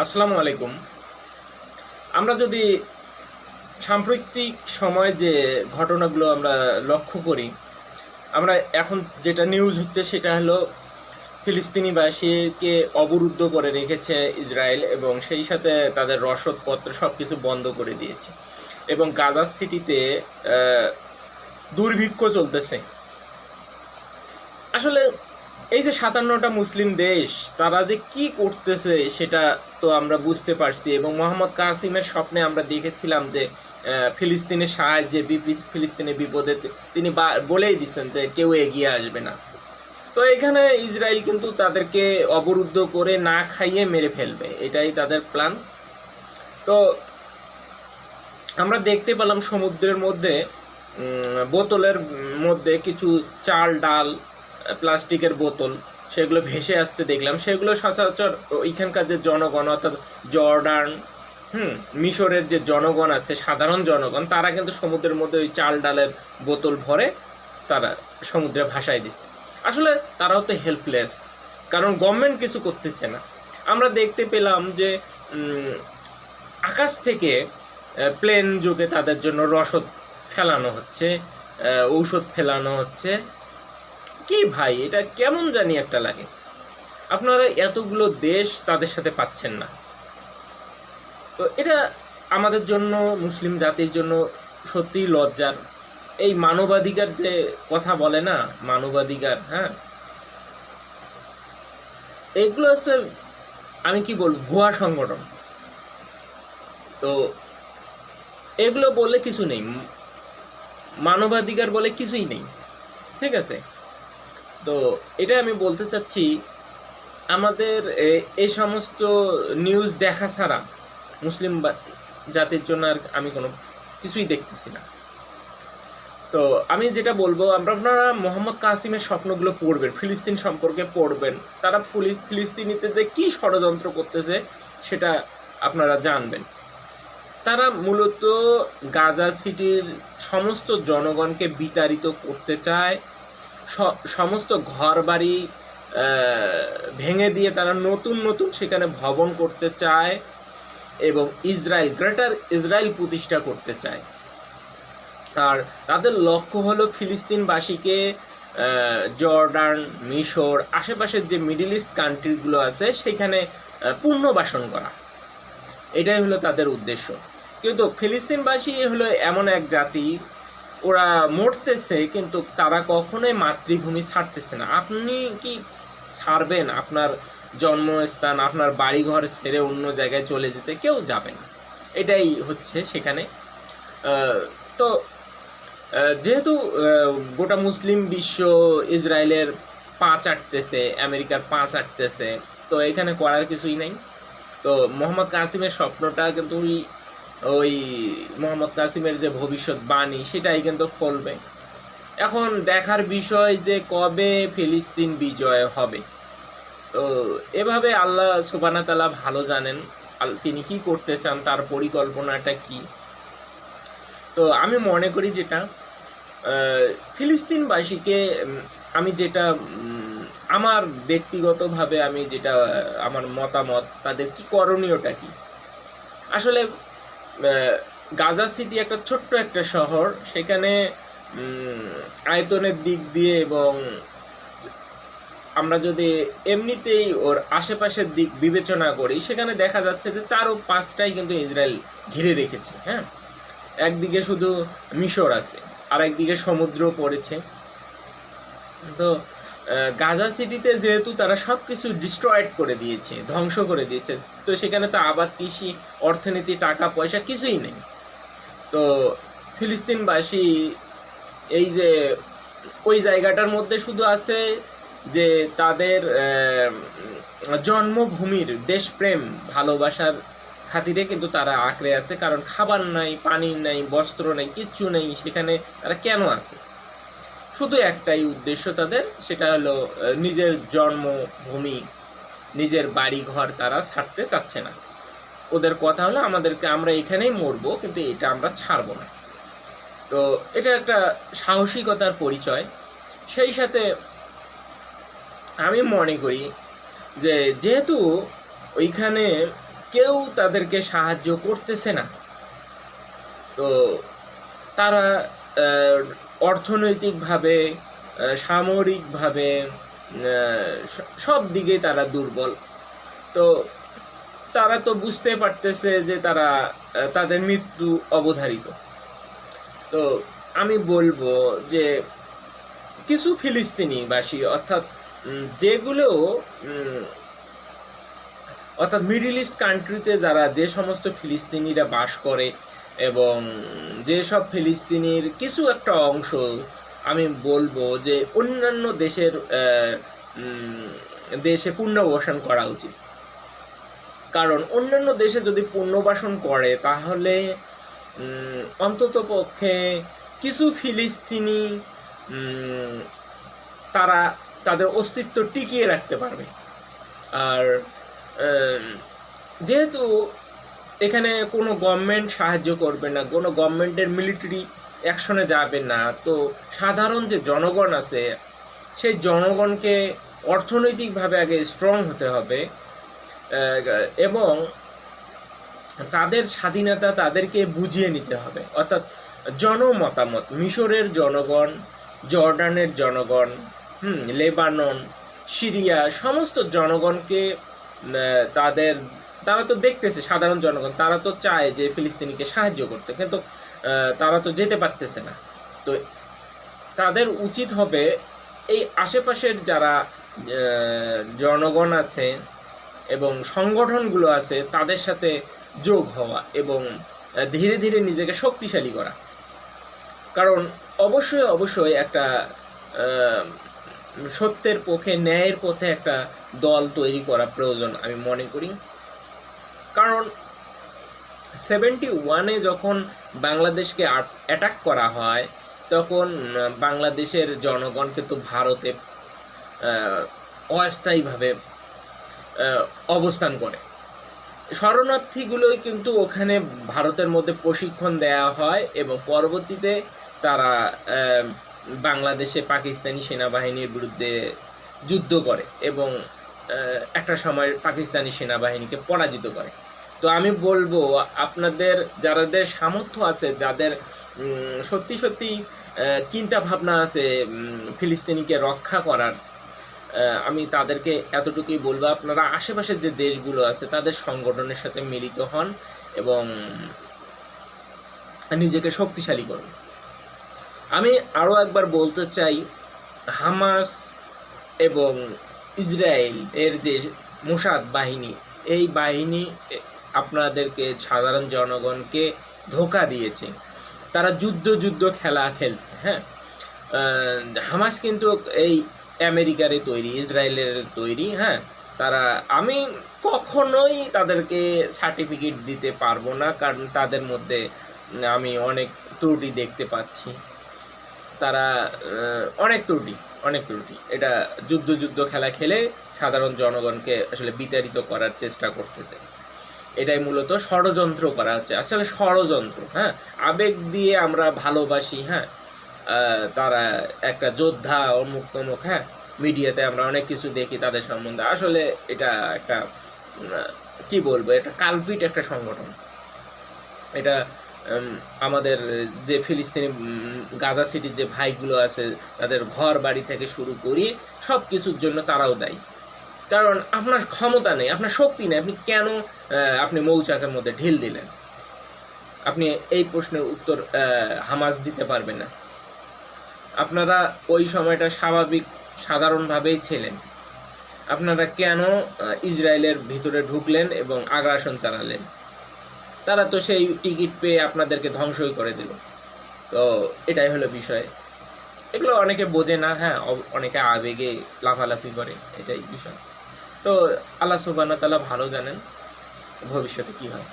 আসসালামু আলাইকুম। আমরা যদি সাম্প্রতিক সময় যে ঘটনাগুলো আমরা লক্ষ্য করি, আমরা এখন যেটা নিউজ হচ্ছে সেটা হলো ফিলিস্তিনিবাসীকে অবরুদ্ধ করে রেখেছে ইসরায়েল এবং সেই সাথে তাদের রসদপত্র সব কিছু বন্ধ করে দিয়েছে এবং গাজা সিটিতে দুর্ভিক্ষ চলতেছে। আসলে এই যে সাতান্নটা মুসলিম দেশ, তারা যে কি করতেছে সেটা তো আমরা বুঝতে পারছি এবং মোহাম্মদ কাসিমের স্বপ্নে আমরা দেখেছিলাম যে ফিলিস্তিনের সাহায্যে ফিলিস্তিনের বিপদে তিনি বলেই দিচ্ছেন যে কেউ এগিয়ে আসবে না। তো এখানে ইসরায়েল কিন্তু তাদেরকে অবরুদ্ধ করে না খাইয়ে মেরে ফেলবে, এটাই তাদের প্ল্যান। তো আমরা দেখতে পেলাম সমুদ্রের মধ্যে বোতলের মধ্যে কিছু চাল, ডাল প্লাস্টিকের বোতল, সেগুলো ভেসে আসতে দেখলাম। সেগুলো সচরাচর ওইখানকার যে জনগণ, অর্থাৎ জর্ডান, হুম, মিশরের যে জনগণ আছে, সাধারণ জনগণ, তারা কিন্তু সমুদ্রের মধ্যে ওই চাল ডালের বোতল ভরে তারা সমুদ্রে ভাসায় দিচ্ছে। আসলে তারাও তো হেল্পলেস কারণ গভর্নমেন্ট কিছু করতেছে না। আমরা দেখতে পেলাম যে আকাশ থেকে প্লেন যুগে তাদের জন্য রসদ ফেলানো হচ্ছে ঔষধ ফেলানো হচ্ছে। কি ভাই, এটা কেমন জানি একটা লাগে। আপনারা এতগুলো দেশ তাদের সাথে পাচ্ছেন না। তো এটা আমাদের জন্য, মুসলিম জাতির জন্য সত্যিই লজ্জার। এই মানবাধিকার যে কথা বলে না, মানবাধিকার হ্যাঁ? এগুলো হচ্ছে, আমি কি বলব, ভুয়া সংগঠন। তো এগুলো বলে কিছু নেই। মানবাধিকার বলে কিছুই নেই। ঠিক আছে? তো এটা আমি বলতে চাচ্ছি, আমাদের এই সমস্ত নিউজ দেখা ছাড়া মুসলিম জাতির জন্য আর আমি কোনো কিছুই দেখতেছি না। তো আমি যেটা বলব, আমরা আপনারা মোহাম্মদ কাসিমের স্বপ্নগুলো পড়বেন, ফিলিস্তিন সম্পর্কে পড়বেন, তারা ফুলি- ফিলিস্তিনিতে যে কী ষড়যন্ত্র করতেছে সেটা আপনারা জানবেন। তারা মূলত গাজা সিটির সমস্ত জনগণকে বিতাড়িত করতে চায় সমস্ত ঘরবাড়ি আহ, ভেঙে দিয়ে তারা নতুন নতুন সেখানে ভবন করতে চায় এবং ইসরায়েল গ্রেটার ইসরায়েল প্রতিষ্ঠা করতে চায়। আর তাদের লক্ষ্য হলো ফিলিস্তিনবাসীকে জর্ডান মিশর আশেপাশের যে মিডিল ইস্ট কান্ট্রিগুলো আছে সেখানে পুনর্বাসন করা। এটাই হলো তাদের উদ্দেশ্য। কিন্তু ফিলিস্তিনবাসী হলো এমন এক জাতি ওরা মরতেছে, কিন্তু তারা কখনোই মাতৃভূমি ছাড়তেছে না। আপনি কি ছাড়বেন আপনার জন্মস্থান, আপনার বাড়িঘর ছেড়ে অন্য জায়গায় চলে যেতে? কেউ যাবে না। এটাই হচ্ছে সেখানে। তো যেহেতু গোটা মুসলিম বিশ্ব ইসরায়েলের পা চাটতেছে, আমেরিকার পা চাটতেছে, তো এখানে করার কিছুই নেই। তো মোহাম্মদ কাসিমের স্বপ্নটা কিন্তু ওই মোহাম্মদ কাসিমের যে ভবিষ্যৎ বাণী, সেটাই কিন্তু ফলবে। এখন দেখার বিষয় যে কবে ফিলিস্তিন বিজয় হবে। তো এভাবে আল্লাহ সুবানা তালা ভালো জানেন তিনি কি করতে চান, তার পরিকল্পনাটা কি। তো আমি মনে করি যেটা ফিলিস্তিনবাসীকে আমি যেটা আমার ব্যক্তিগতভাবে আমি যেটা, আমার মতামত, তাদের কি করণীয়টা কি। আসলে গাজা সিটি একটা ছোট্ট একটা শহর, সেখানে আয়তনের দিক দিয়ে এবং আমরা যদি এমনিতেই ওর আশেপাশের দিক বিবেচনা করি, সেখানে দেখা যাচ্ছে যে চারো পাঁচটাই কিন্তু ইসরায়েল ঘিরে রেখেছে হ্যাঁ? একদিকে শুধু মিশর আছে আর একদিকে সমুদ্র পড়েছে। তো গাজা সিটিতে যেহেতু তারা সব কিছু ডিস্ট্রয়েড করে দিয়েছে, ধ্বংস করে দিয়েছে, তো সেখানে তো আবাদ কৃষি, অর্থনীতি, টাকা, পয়সা কিছুই নেই। তো ফিলিস্তিনবাসী এই যে, ওই জায়গাটার মধ্যে শুধু আছে যে তাদের জন্মভূমির দেশপ্রেম ভালোবাসার খাতিরে কিন্তু তারা আঁকড়ে আছে, কারণ খাবার নাই, পানি নাই, বস্ত্র নাই, কিচ্ছু নেই, সেখানে তারা কেন আছে? শুধু একটাই উদ্দেশ্য তাদের, সেটা হলো নিজের জন্মভূমি, নিজের বাড়ি ঘর তারা ছাড়তে চাচ্ছে না। ওদের কথা হলো, আমাদেরকে, আমরা এখানেই মরবো, কিন্তু এটা আমরা ছাড়বো না। তো এটা একটা সাহসিকতার পরিচয়। সেই সাথে আমি মনে করি যে, যেহেতু ওইখানে কেউ তাদেরকে সাহায্য করতেছে না, তো তারা অর্থনৈতিকভাবে সামরিকভাবে সব দিকে তারা দুর্বল। তো তারা তো বুঝতে পারতেছে যে তারা তাদের মৃত্যু অবধারিত। তো আমি বলব যে কিছু ফিলিস্তিনিবাসী, অর্থাৎ যেগুলো অর্থাৎ মিডিল ইস্ট কান্ট্রিতে যারা যে সমস্ত ফিলিস্তিনিরা বাস করে এবং যেসব ফিলিস্তিনির কিছু একটা অংশ আমি বলব যে অন্যান্য দেশের দেশে পুনর্বাসন করা উচিত। কারণ অন্যান্য দেশে যদি পুনর্বাসন করে, তাহলে অন্তত পক্ষে কিছু ফিলিস্তিনি তারা তাদের অস্তিত্ব টিকিয়ে রাখতে পারবে। আর যেহেতু এখানে কোনো গভর্নমেন্ট সাহায্য করবে না, কোনো গভর্নমেন্টের মিলিটারি অ্যাকশনে যাবে না। তো সাধারণ যে জনগণ আছে, সেই জনগণকে অর্থনৈতিকভাবে আগে স্ট্রং হতে হবে এবং তাদের স্বাধীনতা তাদেরকে বুঝিয়ে নিতে হবে। অর্থাৎ জনমতামত, মিশরের জনগণ, জর্ডানের জনগণ, হুম, লেবানন, সিরিয়া, সমস্ত জনগণকে তাদের তারা তো দেখতেছে সাধারণ জনগণ, তারা তো চায় যে ফিলিস্তিনিকে সাহায্য করতে, কিন্তু তারা তো যেতে পারতেছে না। তো তাদের উচিত হবে এই আশেপাশের যারা জনগণ আছে এবং সংগঠনগুলো আছে, তাদের সাথে যোগ হওয়া এবং ধীরে ধীরে নিজেকে শক্তিশালী করা। কারণ অবশ্যই অবশ্যই একটা সত্যের পক্ষে, ন্যায়ের পথে একটা দল তৈরি করা প্রয়োজন, আমি মনে করি। কারণ সেভেন্টি ওয়ানে যখন বাংলাদেশকে অ্যাটাক করা হয়, তখন বাংলাদেশের জনগণ কিন্তু ভারতে অস্থায়ীভাবে অবস্থান করে। শরণার্থীগুলোই কিন্তু ওখানে ভারতের মধ্যে প্রশিক্ষণ দেওয়া হয় এবং পরবর্তীতে তারা বাংলাদেশে পাকিস্তানি সেনাবাহিনীর বিরুদ্ধে যুদ্ধ করে এবং একটা সময় পাকিস্তানি সেনাবাহিনীকে পরাজিত করে। তো আমি বলব, আপনাদের যাদের সামর্থ্য আছে, যাদের সত্যি সত্যি চিন্তা ভাবনা আছে ফিলিস্তিনিকে রক্ষা করার আমি তাদেরকে এতটুকুই বলব, আপনারা আশেপাশের যে দেশগুলো আছে, তাদের সংগঠনের সাথে মিলিত হন এবং নিজেকে শক্তিশালী করুন। আমি আরও একবার বলতে চাই, হামাস এবং ইসরায়েল এর যে মোসাদ বাহিনী, এই বাহিনী আপনাদেরকে সাধারণ জনগণকে ধোকা দিয়েছে। তারা যুদ্ধ যুদ্ধ খেলা খেলছে হ্যাঁ? হামাস কিন্তু এই আমেরিকারে তৈরি, ইসরায়েলের তৈরি হ্যাঁ? তারা, আমি কখনোই তাদেরকে সার্টিফিকেট দিতে পারব না, কারণ তাদের মধ্যে আমি অনেক ত্রুটি দেখতে পাচ্ছি। তারা অনেক ত্রুটি অনেক ত্রুটি। এটা যুদ্ধ যুদ্ধ খেলা খেলে সাধারণ জনগণকে আসলে বিতাড়িত করার চেষ্টা করতেছে। এটাই মূলত ষড়যন্ত্র করা হচ্ছে। আসলে ষড়যন্ত্র হ্যাঁ? আবেগ দিয়ে আমরা ভালোবাসি হ্যাঁ? তারা একটা যোদ্ধা অমুক তমুক হ্যাঁ? মিডিয়াতে আমরা অনেক কিছু দেখি তাদের সম্বন্ধে। আসলে এটা একটা কি বলব? এটা কালপিট একটা সংগঠন। এটা আমাদের যে ফিলিস্তিনি গাজা সিটির যে ভাইগুলো আছে, তাদের ঘর বাড়ি থেকে শুরু করি সব কিছুর জন্য তারাও দায়ী। কারণ আপনার ক্ষমতা নেই, আপনার শক্তি নেই, আপনি কেন আপনি মৌচাকের মধ্যে ঢিল দিলেন? আপনি এই প্রশ্নের উত্তর হামাজ দিতে পারবেন না। আপনারা ওই সময়টা স্বাভাবিক, সাধারণভাবেই ছিলেন। আপনারা কেন ইসরায়েলের ভিতরে ঢুকলেন এবং আগ্রাসন চালালেন? তারা তো সেই টিকিট পেয়ে আপনাদেরকে ধ্বংসই করে দিল। তো এটাই হলো বিষয়। এগুলো অনেকে বোঝে না হ্যাঁ অনেকে আবেগে লাফালাফি করে, এটাই বিষয়। তো আল্লাহ সুবাহ তালা ভালো জানেন ভবিষ্যতে কী হয়।